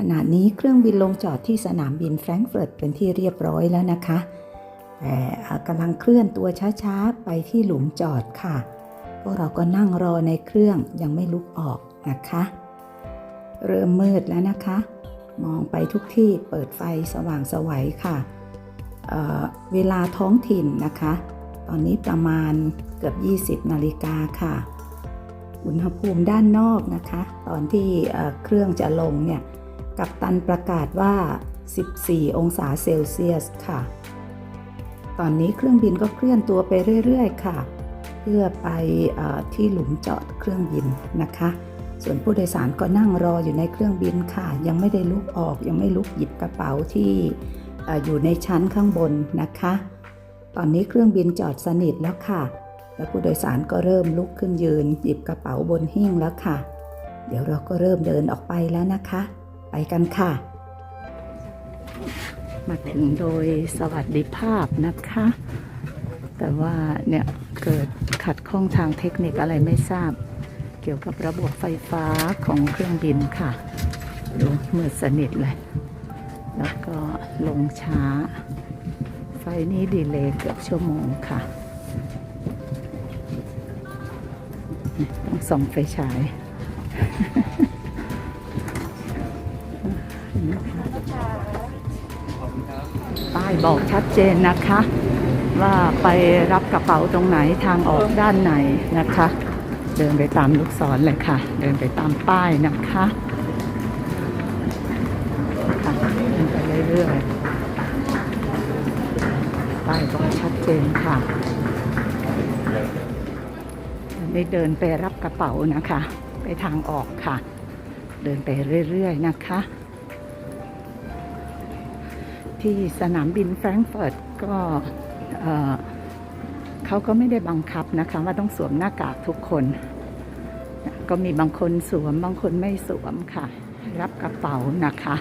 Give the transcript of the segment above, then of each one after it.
ขณะนี้เครื่องบินลงจอดที่สนามบินแฟรงก์เฟิร์ตเป็นที่เรียบร้อยแล้วนะคะแต่กำลังเคลื่อนตัวช้าๆ ไปที่หลุมจอดค่ะ พวกเราก็นั่งรอในเครื่องยังไม่ลุกออกนะคะ เริ่มมืดแล้วนะคะ มองไปทุกที่เปิดไฟสว่างสวัยค่ะเเวลาท้องถิ่นนะคะ ตอนนี้ประมาณเกือบ 20 นาฬิกาค่ะ อุณหภูมิด้านนอกนะคะ ตอนที่เเครื่องจะลงเนี่ย กัปตันประกาศว่า 14 องศาเซลเซียสค่ะ ตอนนี้เครื่องบินก็เคลื่อนตัวไปเรื่อยๆ ค่ะ เพื่อไปอที่หลุมจอดเครื่องบินนะคะ ส่วนผู้โดยสารก็นั่งรออยู่ในเครื่องบินค่ะ ยังไม่ได้ลุกออก ยังไม่ลุกหยิบกระเป๋าที่อ่ออยู่ในชั้นข้างบนนะคะ ตอนนี้เครื่องบินจอดสนิทแล้วค่ะ และผู้โดยสารก็เริ่มลุกขึ้นยืน หยิบกระเป๋าบนหิ้งแล้วค่ะ เดี๋ยวเราก็เริ่มเดินออกไปแล้วนะคะ ไปกันค่ะ มาถึงโดยสวัสดิภาพนะคะ แต่ว่าเนี่ยเกิดขัดข้องทางเทคนิคอะไรไม่ทราบ เกี่ยวกับระบบไฟฟ้าของเครื่องบินค่ะ ดูมืดสนิทเลย แล้วก็ลงช้า ไฟนี้ดีเลยเกือบชั่วโมงค่ะ ต้องส่องไฟฉาย ป้ายบอกชัดเจนนะคะ ว่าไปรับกระเป๋าตรงไหนทางออกด้านไหนนะคะ เดินไปตามลูกศรเลยค่ะ เดินไปตามป้ายนะคะค่ะเดินไปเรื่อยๆป้ายบอกชัดเจนค่ะได้เดินไปรับกระเป๋านะคะ ไปทางออกค่ะ เดินไปเรื่อยๆนะคะ ที่สนามบินแฟรงก์เฟิร์ตก็เอ่อเขาก็ไม่ได้บังคับนะคะว่าต้องสวมหน้ากากทุกคน ก็มีบางคนสวมบางคนไม่สวมค่ะ รับกระเป๋านะคะ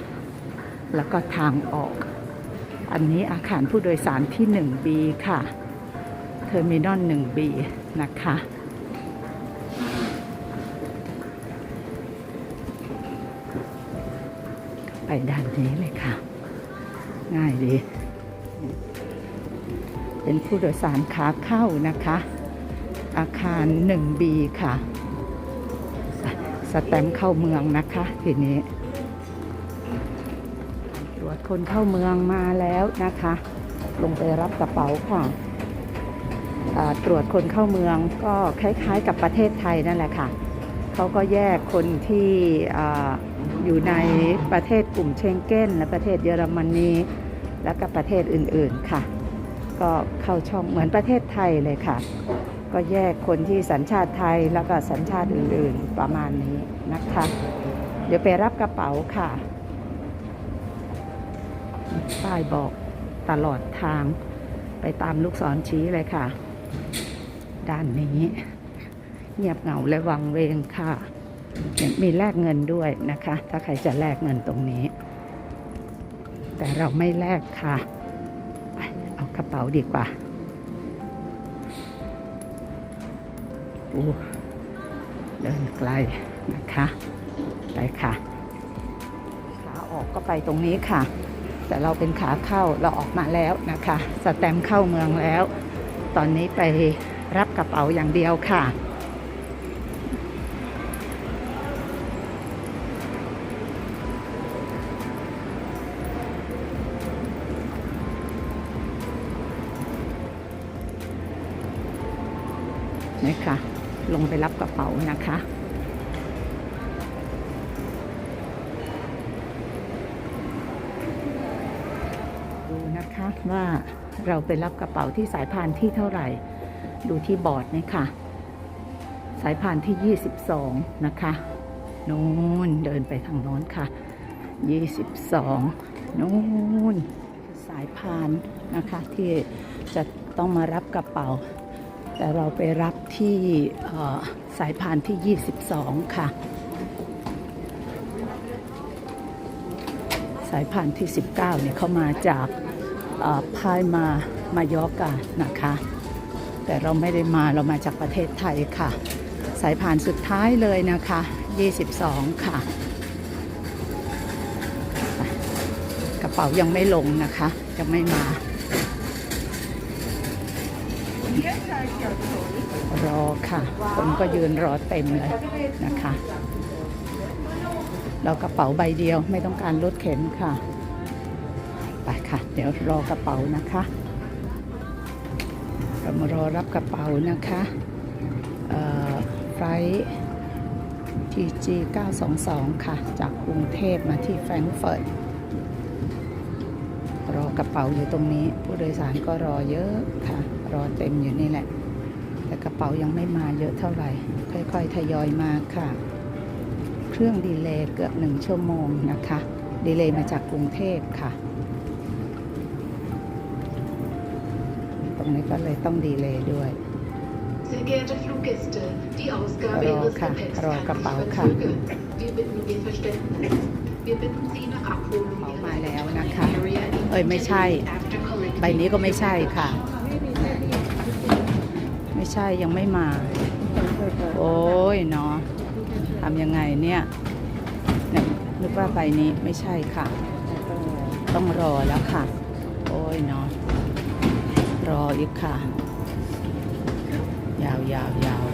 แล้วก็ทางออก อันนี้อาคารผู้โดยสารที่ 1B ค่ะเทอร์มินอล 1B นะคะไปด้านนี้เลยค่ะ ง่ายดี เป็นผู้โดยสารขาเข้านะคะ อาคาร 1B ค่ะ สแตมเข้าเมืองนะคะทีนี้ตรวจคนเข้าเมืองมาแล้วนะคะ ลงไปรับกระเป๋าค่ะอ่าตรวจคนเข้าเมืองก็คล้ายๆกับประเทศไทยนั่นแหละค่ะ เขาก็แยกคนที่ อยู่ในประเทศกลุ่มเชงเก้น และประเทศเยอรมนีและก็ประเทศอื่นๆค่ะ ก็เข้าช่องเหมือนประเทศไทยเลยค่ะ ก็แยกคนที่สัญชาติไทยแล้วก็สัญชาติอื่นๆประมาณนี้นะคะ เดี๋ยวไปรับกระเป๋าค่ะป้ายบอกตลอดทางไปตามลูกศรชี้เลยค่ะ ด้านนี้ เงียบเหงาและวังเวงค่ะ มีแลกเงินด้วยนะคะ ถ้าใครจะแลกเงินตรงนี้ แต่เราไม่แลกค่ะ เอากระเป๋าดีกว่าโอ้เดินไกลนะคะ ไปค่ะ ขาออกก็ไปตรงนี้ค่ะ แต่เราเป็นขาเข้าเราออกมาแล้วนะคะ สแตมเข้าเมืองแล้ว ตอนนี้ไปรับกระเป๋าอย่างเดียวค่ะ นี่ค่ะลงไปรับกระเป๋านะคะ ดูนะคะว่าเราไปรับกระเป๋าที่สายพานที่เท่าไหร่ ดูที่บอร์ดนี่ค่ะสายพานที่ 22 นะคะนู้นเดินไปทางโน้นค่ะ 22นู้นสายพานนะคะที่จะต้องมารับกระเป๋า แต่เราไปรับที่สายพานที่ 22 ค่ะ สายพานที่ 19 เนี่ยเขามาจากพายมามายอกานะคะ แต่เราไม่ได้มาเรามาจากประเทศไทยค่ะ สายพานสุดท้ายเลยนะคะ 22 ค่ะเป๋ายังไม่ลงนะคะยังไม่มา รอค่ะ คนก็ยืนรอเต็มเลยนะคะ เรากระเป๋าใบเดียวไม่ต้องการรถเข็นค่ะ ไปค่ะ เดี๋ยวรอกระเป๋านะคะเรามารอรับกระเป๋านะคะเอ่อไฟล์ TG 922 ค่ะ จากกรุงเทพมาที่แฟรงก์เฟิร์ตรอกระเป๋าอยู่ตรงนี้ ผู้โดยสารก็รอเยอะค่ะ เต็มอยู่นี่แหละ แต่กระเป๋ายังไม่มาเยอะเท่าไหร่ ค่อยๆ ทยอยมาค่ะ เครื่องดีเลย์เกือบหนึ่งชั่วโมงนะคะ ดีเลย์มาจากกรุงเทพค่ะ ตรงนี้ก็เลยต้องดีเลย์ด้วย Sehr geehrte Fluggäste, die Ausgabe Hallo, Ihres Ka- Gepäcks Hallo, kann Kapau, sich Ka. verzögern. Wir bitten um Ihr Verständnis. Wir bitten Sie nach Abholung เอา Ihrer มาแล้วนะคะ Area in เอ้ยไม่ใช่ after collecting ใบนี้ก็ไม่ใช่ค่ะไม่ ใช่ยังไม่มา โอ้ยเนาะทำยังไงเนี่ยเนี่ยนึกว่าใบนี้ไม่ใช่ค่ะ ต้องรอแล้วค่ะ โอ้ยเนาะรออีกค่ะ ยาวยาวยาว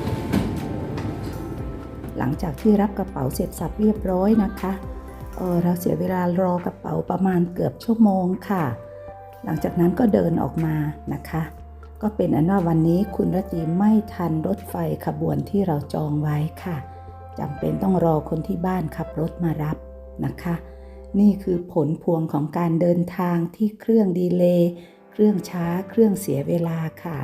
หลังจากที่รับกระเป๋าเสร็จสับเรียบร้อยนะคะเออเราเสียเวลารอกระเป๋าประมาณเกือบชั่วโมงค่ะ หลังจากนั้นก็เดินออกมานะคะ ก็เป็นอันว่าวันนี้คุณรจีไม่ทันรถไฟขบวนที่เราจองไว้ค่ะจำเป็นต้องรอคนที่บ้านขับรถมารับนะคะ นี่คือผลพวงของการเดินทางที่เครื่องดีเลย์เครื่องช้าเครื่องเสียเวลาค่ะ